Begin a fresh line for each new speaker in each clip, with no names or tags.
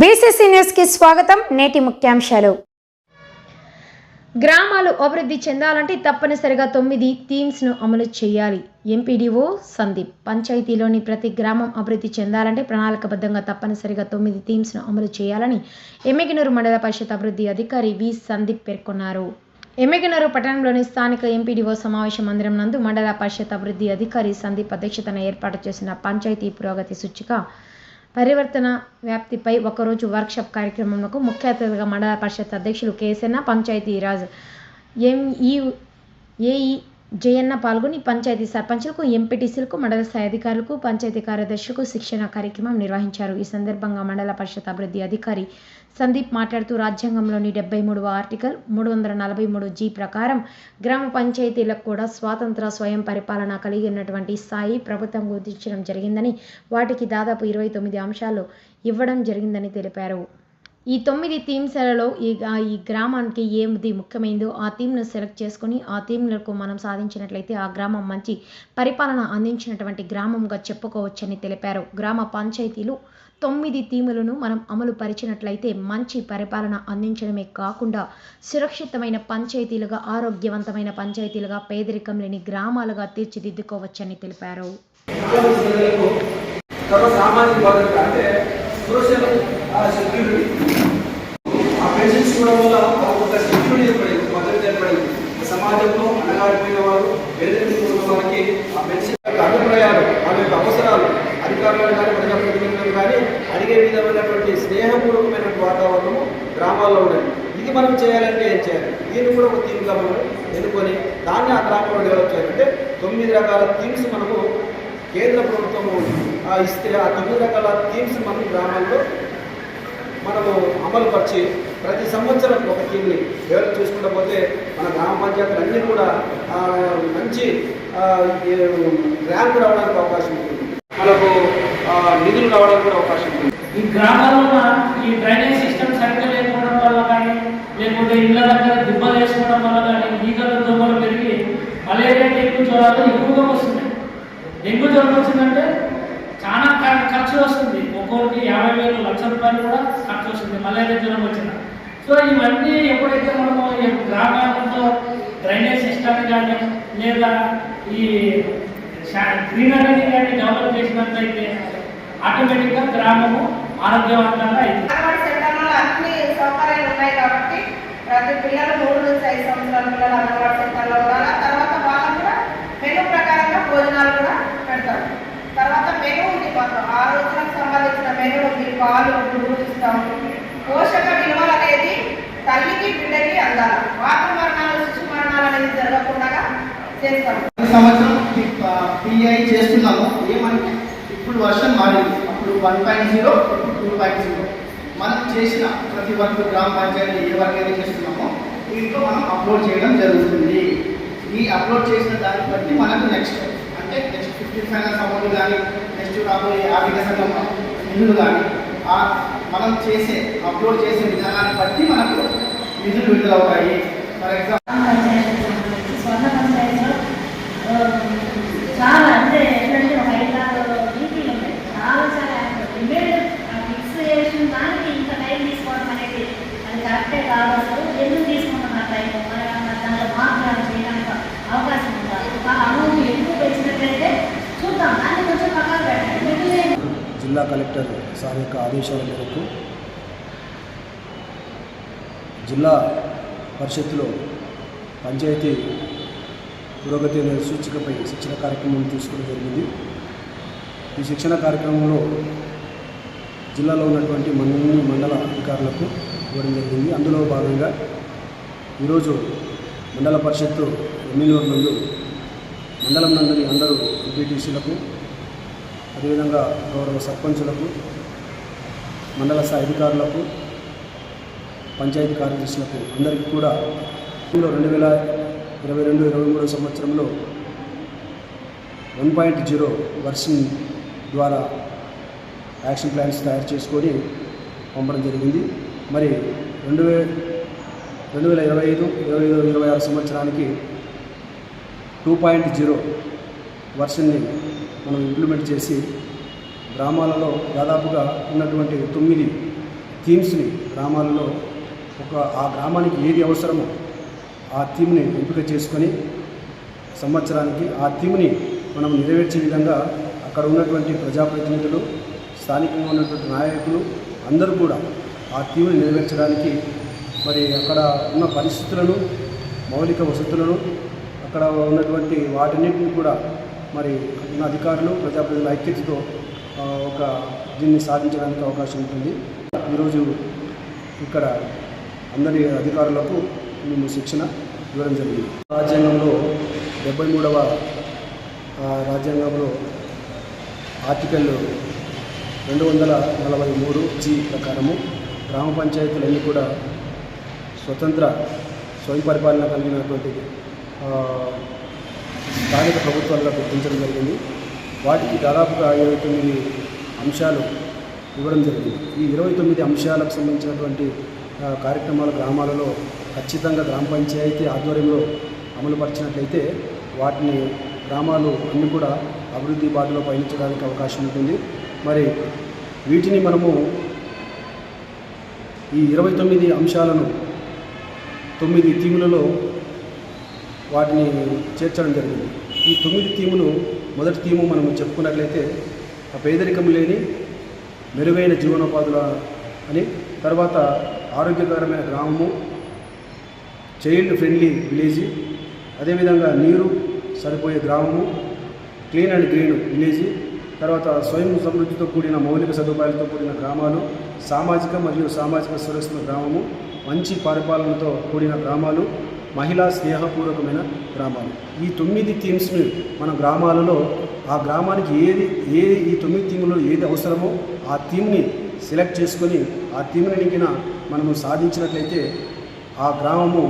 BCC న్యూస్కి స్వాగతం. నేటి ముఖ్యాంశాలు. గ్రామాలు అభివృద్ధి చెందాలంటే తప్పనిసరిగా తొమ్మిది థీమ్స్ను అమలు చేయాలి. ఎంపీడీఓ సందీప్. పంచాయతీలోని ప్రతి గ్రామం అభివృద్ధి చెందాలంటే ప్రణాళికబద్ధంగా తప్పనిసరిగా తొమ్మిది థీమ్స్ను అమలు చేయాలని ఎమ్మిగినూరు మండల పరిషత్ అభివృద్ధి అధికారి వి సందీప్ పేర్కొన్నారు. ఎమ్మిగినూరు పట్టణంలోని స్థానిక ఎంపీడీఓ సమావేశ మందిరం నందు మండల పరిషత్ అభివృద్ధి అధికారి సందీప్ అధ్యక్షతన ఏర్పాటు చేసిన పంచాయతీ పురోగతి సూచిక పరివర్తన వ్యాప్తిపై ఒకరోజు వర్క్షాప్ కార్యక్రమంలో ముఖ్య అతిథిగా మండల పరిషత్ అధ్యక్షులు కేసన్న పంచాయతీరాజ్ ఎంఈ ఏఈ జయన్న పాల్గొని పంచాయతీ సర్పంచులకు ఎంపీటీసీలకు మండల స్థాయి అధికారులకు పంచాయతీ కార్యదర్శులకు శిక్షణ కార్యక్రమం నిర్వహించారు. ఈ సందర్భంగా మండల పరిషత్ అభివృద్ధి అధికారి సందీప్ మాట్లాడుతూ రాజ్యాంగంలోని డెబ్బై మూడవ ఆర్టికల్ మూడు వందల నలభై మూడు జీ ప్రకారం గ్రామ పంచాయతీలకు కూడా స్వాతంత్ర స్వయం పరిపాలన కలిగి ఉన్నటువంటి స్థాయి ప్రభుత్వం గుర్తించడం జరిగిందని వాటికి దాదాపు ఇరవై తొమ్మిది అంశాలు ఇవ్వడం జరిగిందని తెలిపారు. ఈ తొమ్మిది థీమ్స్లలో ఈ ఈ గ్రామానికి ఏది ముఖ్యమైనదో ఆ థీమ్ను సెలెక్ట్ చేసుకొని ఆ థీమ్లకు మనం సాధించినట్లయితే ఆ గ్రామం మంచి పరిపాలన అందించినటువంటి గ్రామంగా చెప్పుకోవచ్చని తెలిపారు. గ్రామ పంచాయతీలు తొమ్మిది థీములను మనం అమలు పరిచినట్లయితే మంచి పరిపాలన అందించడమే కాకుండా సురక్షితమైన పంచాయతీలుగా ఆరోగ్యవంతమైన పంచాయతీలుగా పేదరికం లేని గ్రామాలుగా తీర్చిదిద్దుకోవచ్చని తెలిపారు.
భద్రత అంటే సోషల్ సెక్యూరిటీ ఆ పెన్షన్స్ ఇవ్వడం వల్ల వాళ్ళకు ఒక సెక్యూరిటీ ఏర్పడింది భద్రత ఏర్పడింది సమాజంలో అనగాడిపోయిన వారు పేదరికం వారికి ఆ పెన్షన్ యొక్క అభిప్రాయాలు వాళ్ళ యొక్క అవసరాలు అధికారులను కానీ ప్రజాప్రతినిధులను కానీ అడిగే విధమైనటువంటి స్నేహపూర్వకమైన వాతావరణము గ్రామాల్లో ఉండాలి ఇది మనం చేయాలంటే ఏం చేయాలి? దీన్ని కూడా ఒక థీమ్గా మనం ఎన్నుకొని దాన్ని ఆ గ్రామంలో డెవలప్ చేయాలంటే తొమ్మిది రకాల థీమ్స్ మనకు కేంద్ర ప్రభుత్వము ఇస్తే ఆ తొమ్మిది రకాల థీమ్స్ మన గ్రామాల్లో మనము అమలు పరిచి ప్రతి సంవత్సరం ఒక థీమ్ని డెవలప్ చేసుకుంటూ పోతే మన గ్రామ పంచాయతీలు అన్నీ కూడా మంచి ర్యాంక్ రావడానికి అవకాశం ఉంటుంది. మనకు నిధులు రావడానికి కూడా అవకాశం ఉంటుంది.
గ్రామాల్లో ఉన్న ఈ డ్రైనేజ్ సిస్టమ్ సరిగ్గా లేకపోవడం వల్ల కానీ లేకపోతే ఇళ్ళ దగ్గర దిబ్బలు వేసుకోవడం వల్ల కానీ ఈగలు దొంగలు పెరిగి మలేరియా డెంగ్యూ జ్వరాలు ఎక్కువగా వస్తున్నాయి. డెంగ్యూ జ్వరం వచ్చిందంటే చాలా ఖర్చు వస్తుంది. ఒక్కొక్కరికి యాభై వేలు లక్ష రూపాయలు కూడా ఖర్చు వస్తుంది మలేరియా జ్వరం వచ్చిన. సో ఇవన్నీ ఎప్పుడైతే మనము ఈ డ్రైనేజ్ సిస్టమ్ కానీ లేదా ఈ గ్రీనరీని కానీ డెవలప్ చేసినట్లయితే ఆటోమేటిక్గా గ్రామము ఆరోగ్యవంతంగా
అన్ని సౌకర్యాలు ఉన్నాయి కాబట్టి ప్రతి పిల్లలు మూడు నుంచి ఐదు సంవత్సరాల పిల్లలు అంగన్వాడీ సెంటర్లో ఉండాలి. తర్వాత వాళ్ళకు కూడా మెనూ ప్రకారంగా భోజనాలు కూడా పెడతారు. తర్వాత మెనూ ఉంది మాకు. ఆ రోజులకు సంబంధించిన మెనూ ఉంది. పాలు పోషక విలువలు అనేది తల్లికి బిడ్డకి అందాలి. మాతృ మరణాలు శిశు మరణాలు అనేది జరగకుండా చేస్తాము.
ఈ సంవత్సరం పిఐ చేస్తున్నాము. ఏమంటే ఇప్పుడు వర్షన్ మారింది. ఇప్పుడు one point zero two point zero మనం చేసిన ప్రతి వర్క్ గ్రామ పంచాయతీ ఏ వర్క్ అయితే చేస్తున్నామో దీంట్లో మనం అప్లోడ్ చేయడం జరుగుతుంది. ఈ అప్లోడ్ చేసిన దాన్ని బట్టి మనకు నెక్స్ట్ అంటే నెక్స్ట్ ఫిఫ్టీన్ ఫైనాన్స్ అమౌంట్ కానీ నెక్స్ట్ రాబోయే ఆర్థిక సంఘం నిధులు కానీ ఆ మనం చేసే అప్లోడ్ చేసే విధానాన్ని బట్టి మనకు నిధులు విడుదలవుతాయి. ఫర్ ఎగ్జాంపుల్
స్వర్ణ పంచాయతీలో ఆ, చాలా అంటే ఎట్లంటే ఒక ఐదు ఆరు డీపీలు ఉన్నాయి చాలా చాలా ఇమీడియట్ ఫిక్స్ చేసిన దానికి ఇంత టైం తీసుకోవడం అనేది అది కరెక్టే కాదు అసలు ఎందుకు తీసుకుంటున్న టైం మరి అన్న దాంట్లో మార్పు చేయడానికి అవకాశం ఉండాలి ఆ అమౌంట్ ఎక్కువ పెంచినట్లయితే చూద్దాం దాన్ని కొంచెం పక్కన పెట్టండి మిగిలిన
జిల్లా కలెక్టర్ సార్ యొక్క ఆదేశాల మేరకు జిల్లా పరిషత్తులో పంచాయతీ పురోగతి అనే సూచికపై శిక్షణ కార్యక్రమం తీసుకోవడం జరిగింది. ఈ శిక్షణ కార్యక్రమంలో జిల్లాలో ఉన్నటువంటి మండలి మండల అధికారులకు ఇవ్వడం జరిగింది. అందులో భాగంగా ఈరోజు మండల పరిషత్తు ఎమ్మెల్యేల నందు మండలం నందుని అందరూ ఎంపీటీసీలకు అదేవిధంగా గౌరవ సర్పంచులకు మండల స్థాయి అధికారులకు పంచాయతీ కార్యదర్శులకు అందరికీ కూడా రెండు వేల ఇరవై రెండు ఇరవై మూడు సంవత్సరంలో వన్ పాయింట్ జీరో వర్షన్ ద్వారా యాక్షన్ ప్లాన్స్ తయారు చేసుకొని పంపడం జరిగింది. మరి రెండు వే రెండు వేల ఇరవై ఐదు ఇరవై ఐదు ఇరవై ఆరు సంవత్సరానికి టూ పాయింట్ జీరో వర్షన్ని మనం ఇంప్లిమెంట్ చేసి గ్రామాలలో దాదాపుగా ఉన్నటువంటి తొమ్మిది థీమ్స్ని గ్రామాలలో ఒక ఆ గ్రామానికి ఏది అవసరమో ఆ థీమ్ని ఎంపిక చేసుకొని సంవత్సరానికి ఆ థీమ్ని మనం నెరవేర్చే విధంగా అక్కడ ఉన్నటువంటి ప్రజాప్రతినిధులు స్థానికంగా ఉన్నటువంటి నాయకులు అందరూ కూడా ఆ థీమ్ని నెరవేర్చడానికి మరి అక్కడ ఉన్న పరిస్థితులను మౌలిక వసతులను అక్కడ ఉన్నటువంటి వాటన్నిటిని కూడా మరి ఉన్న అధికారులు ప్రజాప్రతినిధుల ఐక్యతతో ఒక దీన్ని సాధించడానికి అవకాశం ఉంటుంది. ఈరోజు ఇక్కడ అందరి అధికారులకు మేము శిక్షణ ఇవ్వడం జరిగింది. రాజ్యాంగంలో డెబ్బై మూడవ రాజ్యాంగంలో ఆర్టికల్ రెండు వందల నలభై మూడు జీ ప్రకారము గ్రామ పంచాయతీలన్నీ కూడా స్వతంత్ర స్వయం పరిపాలన కలిగినటువంటి స్థానిక ప్రభుత్వాలుగా గుర్తించడం జరిగింది. వాటికి దాదాపుగా ఇరవై తొమ్మిది అంశాలు ఇవ్వడం జరిగింది. ఈ ఇరవై తొమ్మిది అంశాలకు సంబంధించినటువంటి కార్యక్రమాలు గ్రామాలలో ఖచ్చితంగా గ్రామ పంచాయతీ ఆధ్వర్యంలో అమలుపరిచినట్లయితే వాటిని గ్రామాలు అన్నీ కూడా అభివృద్ధి బాటలో పయనించడానికి అవకాశం ఉంటుంది. మరి వీటిని మనము ఈ ఇరవై తొమ్మిది అంశాలను తొమ్మిది థీములలో వాటిని చేర్చడం జరిగింది. ఈ తొమ్మిది థీములు మొదటి థీము మనం చెప్పుకున్నట్లయితే ఆ పేదరికం లేని మెరుగైన జీవనోపాధుల అని తర్వాత ఆరోగ్యకరమైన గ్రామము చైల్డ్ ఫ్రెండ్లీ విలేజ్ అదేవిధంగా నీరు సరిపోయే గ్రామము క్లీన్ అండ్ గ్రీన్ విలేజ్ తర్వాత స్వయం సమృద్ధితో కూడిన మౌలిక సదుపాయాలతో కూడిన గ్రామాలు సామాజిక మరియు సామాజిక సురక్షిత గ్రామము మంచి పరిపాలనతో కూడిన గ్రామాలు మహిళా స్నేహపూర్వకమైన గ్రామాలు. ఈ తొమ్మిది థీమ్స్ని మన గ్రామాలలో ఆ గ్రామానికి ఏది ఏది ఈ తొమ్మిది థీమ్లో ఏది అవసరమో ఆ థీమ్ని సెలెక్ట్ చేసుకొని ఆ థీమ్ని నింకిన మనము సాధించినట్లయితే ఆ గ్రామము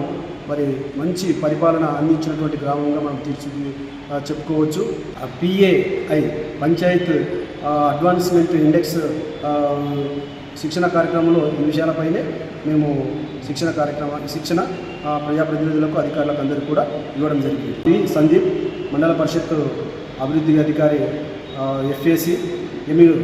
మరి మంచి పరిపాలన అందించినటువంటి గ్రామంగా మనం తీర్చి చెప్పుకోవచ్చు. ఆ పిఏఐ పంచాయత్ అడ్వాన్స్మెంట్ ఇండెక్స్ శిక్షణ కార్యక్రమంలో ఈ విషయాలపైనే మేము శిక్షణ కార్యక్రమాన్ని శిక్షణ ప్రజాప్రతినిధులకు అధికారులకు అందరికీ కూడా ఇవ్వడం జరిగింది. ఇది సందీప్ మండల పరిషత్ అభివృద్ధి అధికారి ఎఫ్ఏసి ఎమ్యూరు